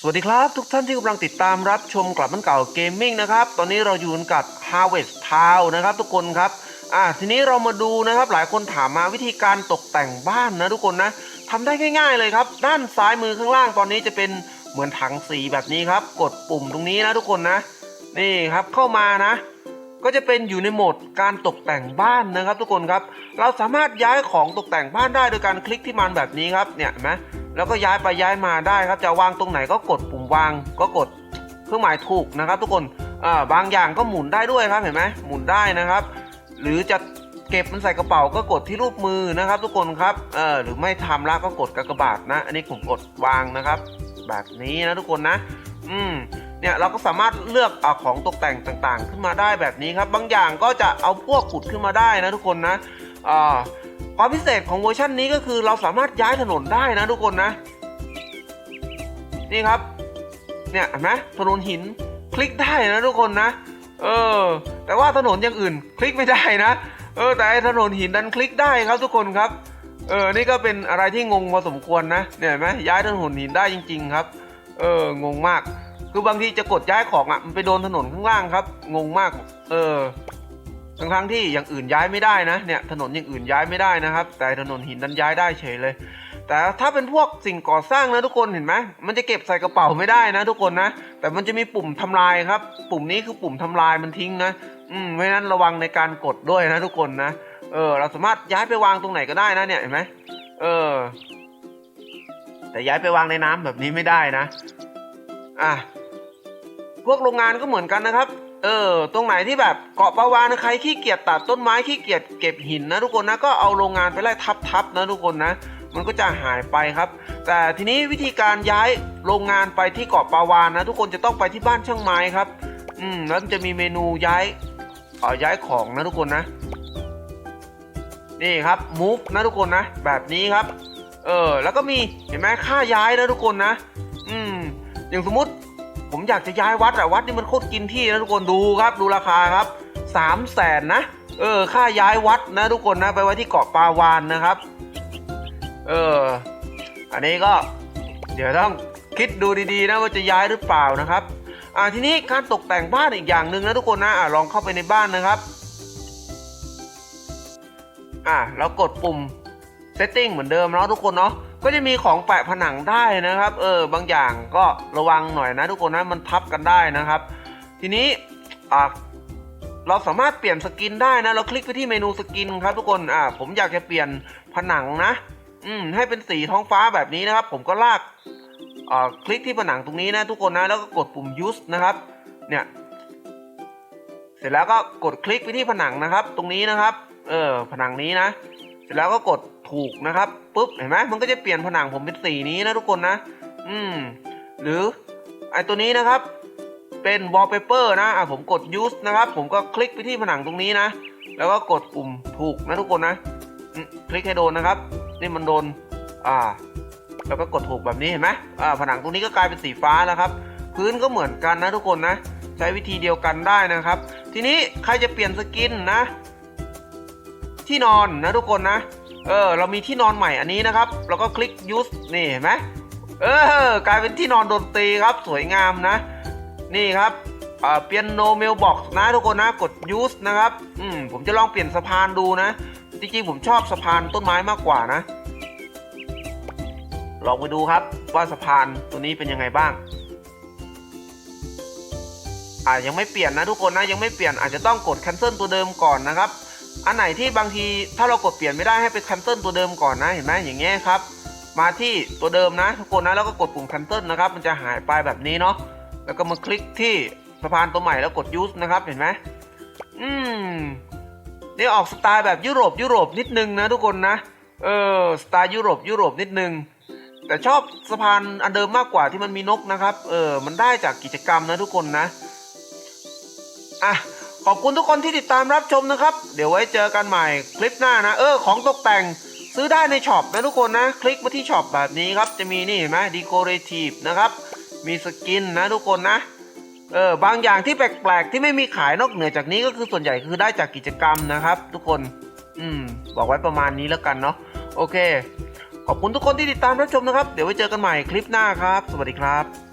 สวัสดีครับทุกท่านที่กำลังติดตามรับชมกลับมันเก่าเกมมิ่งนะครับ ตอนนี้เราอยู่กับ Harvest Town นะครับ ทุกคนครับอ่าทีนี้เรามาดูนะครับหลายคนถามมาวิธีการตกแต่งบ้านนะทุกคนนะทำได้ง่าย ๆเลยครับ ด้านซ้ายมือข้างล่างตอนนี้จะเป็นเหมือนถังสีแบบนี้ครับ กดปุ่มตรงนี้นะทุกคนนะ นี่ครับเข้ามานะ ก็จะเป็นอยู่ในโหมดการตกแต่งบ้านนะครับ ทุกคนครับ เราสามารถย้ายของตกแต่งบ้านได้โดยการคลิกที่มันแบบนี้ครับเนี่ยเห็นไหม แล้วก็ย้ายไปย้ายมาได้ครับ จะวางตรงไหนก็กดปุ่มวาง ก็กดเครื่องหมายถูกนะครับ ทุกคนอ่าบางอย่างก็หมุนได้ด้วยครับเห็นไหมหมุนได้นะครับ หรือจะเก็บมันใส่กระเป๋าก็กดที่รูปมือนะครับ ทุกคนครับเออหรือไม่ทำละก็กดกากบาทนะ อันนี้ผมกดวางนะครับ แบบนี้นะทุกคนนะ อืมเนี่ยเราก็สามารถเลือกเอาของตกแต่งต่างๆ ขึ้นมาได้แบบนี้ครับ บางอย่างก็จะเอาพวกขุดขึ้นมาได้นะทุกคนนะอ่า ความพิเศษของเวอร์ชันนี้ก็คือเราสามารถย้ายถนนได้นะทุกคนนะ นี่ครับ เนี่ยเห็นไหมถนนหินคลิกได้นะทุกคนนะ เออ แต่ว่าถนนอย่างอื่นคลิกไม่ได้นะ เออ แต่ไอ้ถนนหินดันคลิกได้ครับทุกคนครับ เออ นี่ก็เป็นอะไรที่งงพอสมควรนะ เนี่ยเห็นไหมย้ายถนนหินได้จริง ๆ ครับ เออ งงมาก คือบางทีจะกดย้ายของอะ มันไปโดนถนนข้างล่างครับ งงมาก เออ ทั้งทั้งที่อย่างอื่นย้ายไม่ได้นะเนี่ยถนนอย่างอื่นย้ายไม่ได้นะครับ แต่ถนนหินนั้นย้ายได้เฉยเลย แต่ถ้าเป็นพวกสิ่งก่อสร้างนะทุกคนเห็นไหมมันจะเก็บใส่กระเป๋าไม่ได้นะ ทุกคนนะ แต่มันจะมีปุ่มทำลายครับ ปุ่มนี้คือปุ่มทำลายมันทิ้งนะอืมเพราะนั้นระวังในการกดด้วยนะทุกคนนะเออเราสามารถย้ายไปวางตรงไหนก็ได้นะเนี่ยเห็นไหมเออ แต่ย้ายไปวางในน้ำแบบนี้ไม่ได้นะอะพวกโรงงานก็เหมือนกันนะครับ เออ ตรงไหนที่แบบเกาะปลาวานใครขี้เกียจตัดต้นไม้ขี้เกียจเก็บหินนะทุกคนนะก็เอาโรงงานไปไล่ทับๆนะทุกคนนะ มันก็จะหายไปครับ แต่ทีนี้วิธีการย้ายโรงงานไปที่เกาะปลาวานนะ ทุกคนจะต้องไปที่บ้านช่างไม้ครับ อืมแล้วมันจะมีเมนูย้ายเอ่อย้ายของนะทุกคนนะ นี่ครับ move นะทุกคนนะ แบบนี้ครับ เออแล้วก็มีเห็นไหมค่าย้ายนะทุกคนนะ อืมอย่างสมมติ ผมอยากจะย้ายวัดอะวัดนี่มันโคตรกินที่นะทุกคนดูครับดูราคาครับสามแสนนะ เออ ค่าย้ายวัดนะทุกคนนะ ไปไว้ที่เกาะปาวานนะครับ เออ อันนี้ก็ เดี๋ยวต้องคิดดูดีๆนะว่าจะย้ายหรือเปล่านะครับ อ่าทีนี้การตกแต่งบ้านอีกอย่างหนึ่งนะทุกคนนะอ่าลองเข้าไปในบ้านนะครับ อ่าแล้วกดปุ่ม setting เหมือนเดิมเนาะทุกคนเนาะ ก็จะมีของแปะผนังได้นะครับ เออบางอย่างก็ระวังหน่อยนะทุกคนนะมันทับกันได้นะครับ ทีนี้อ่าเราสามารถเปลี่ยนสกินได้นะ เราคลิกไปที่เมนูสกินครับทุกคนอ่าผมอยากจะเปลี่ยนผนังนะ อืมให้เป็นสีท้องฟ้าแบบนี้นะครับ ผมก็ลากอ่าคลิกที่ผนังตรงนี้นะ ทุกคนนะแล้วก็กดปุ่ม use นะครับ เนี่ย เสร็จแล้วก็กดคลิกไปที่ผนังนะครับ ตรงนี้นะครับ เออผนังนี้นะ เสร็จแล้วก็กด ถูกนะครับปุ๊บเห็นไหมมันก็จะเปลี่ยนผนังผมเป็นสีนี้นะทุกคนนะ อืม หรือไอตัวนี้นะครับ เป็น wallpaper นะอะผมกด use นะครับ ผมก็คลิกไปที่ผนังตรงนี้นะ แล้วก็กดปุ่มถูกนะทุกคนนะคลิกให้โดนนะครับ นี่มันโดน อ่า แล้วก็กดถูกแบบนี้เห็นไหมอ่าผนังตรงนี้ก็กลายเป็นสีฟ้าแล้วครับ พื้นก็เหมือนกันนะทุกคนนะ ใช้วิธีเดียวกันได้นะครับ ทีนี้ใครจะเปลี่ยนสกินนะ ที่นอนนะทุกคนนะ เออ เรามีที่นอนใหม่อันนี้นะครับเราก็คลิก use นี่เห็นไหมเออกลายเป็นที่นอนดนตรีครับสวยงามนะ นี่ครับเปียโนเมลบ็อกนะทุกคนนะกด use นะครับอืมผมจะลองเปลี่ยนสะพานดูนะ จริงๆผมชอบสะพานต้นไม้มากกว่านะ ลองไปดูครับว่าสะพานตัวนี้เป็นยังไงบ้างอ่ายังไม่เปลี่ยนนะทุกคนนะยังไม่เปลี่ยนอาจจะต้องกด cancel ตัวเดิมก่อนนะครับ อันไหนที่บางทีถ้าเรากดเปลี่ยนไม่ได้ให้ไป cancel ตัวเดิมก่อนนะเห็นไหมอย่างเงี้ยครับ มาที่ตัวเดิมนะทุกคนนะแล้วก็กดปุ่ม cancel นะครับ มันจะหายไปแบบนี้เนาะแล้วก็มาคลิกที่สะพานตัวใหม่แล้วกด use นะครับเห็นไหมอืมนี่ออกสไตล์แบบยุโรปยุโรปนิดนึงนะทุกคนนะเออสไตล์ยุโรปยุโรปนิดนึงแต่ชอบสะพานอันเดิมมากกว่าที่มันมีนกนะครับ เออ มันได้จากกิจกรรมนะทุกคนนะ อะ ขอบคุณทุกคนที่ติดตามรับชมนะครับ เดี๋ยวไว้เจอกันใหม่คลิปหน้านะ เออ ของตกแต่งซื้อได้ในช็อปนะทุกคนนะ คลิกมาที่ช็อปแบบนี้ครับ จะมีนี่เห็นไหม decorative นะครับ มีสกินนะทุกคนนะ เออ บางอย่างที่แปลกๆ ที่ไม่มีขายนอกเหนือจากนี้ก็คือส่วนใหญ่คือได้จากกิจกรรมนะครับ ทุกคน อืม บอกไว้ประมาณนี้แล้วกันเนาะ โอเค ขอบคุณทุกคนที่ติดตามรับชมนะครับ เดี๋ยวไว้เจอกันใหม่คลิปหน้าครับ สวัสดีครับ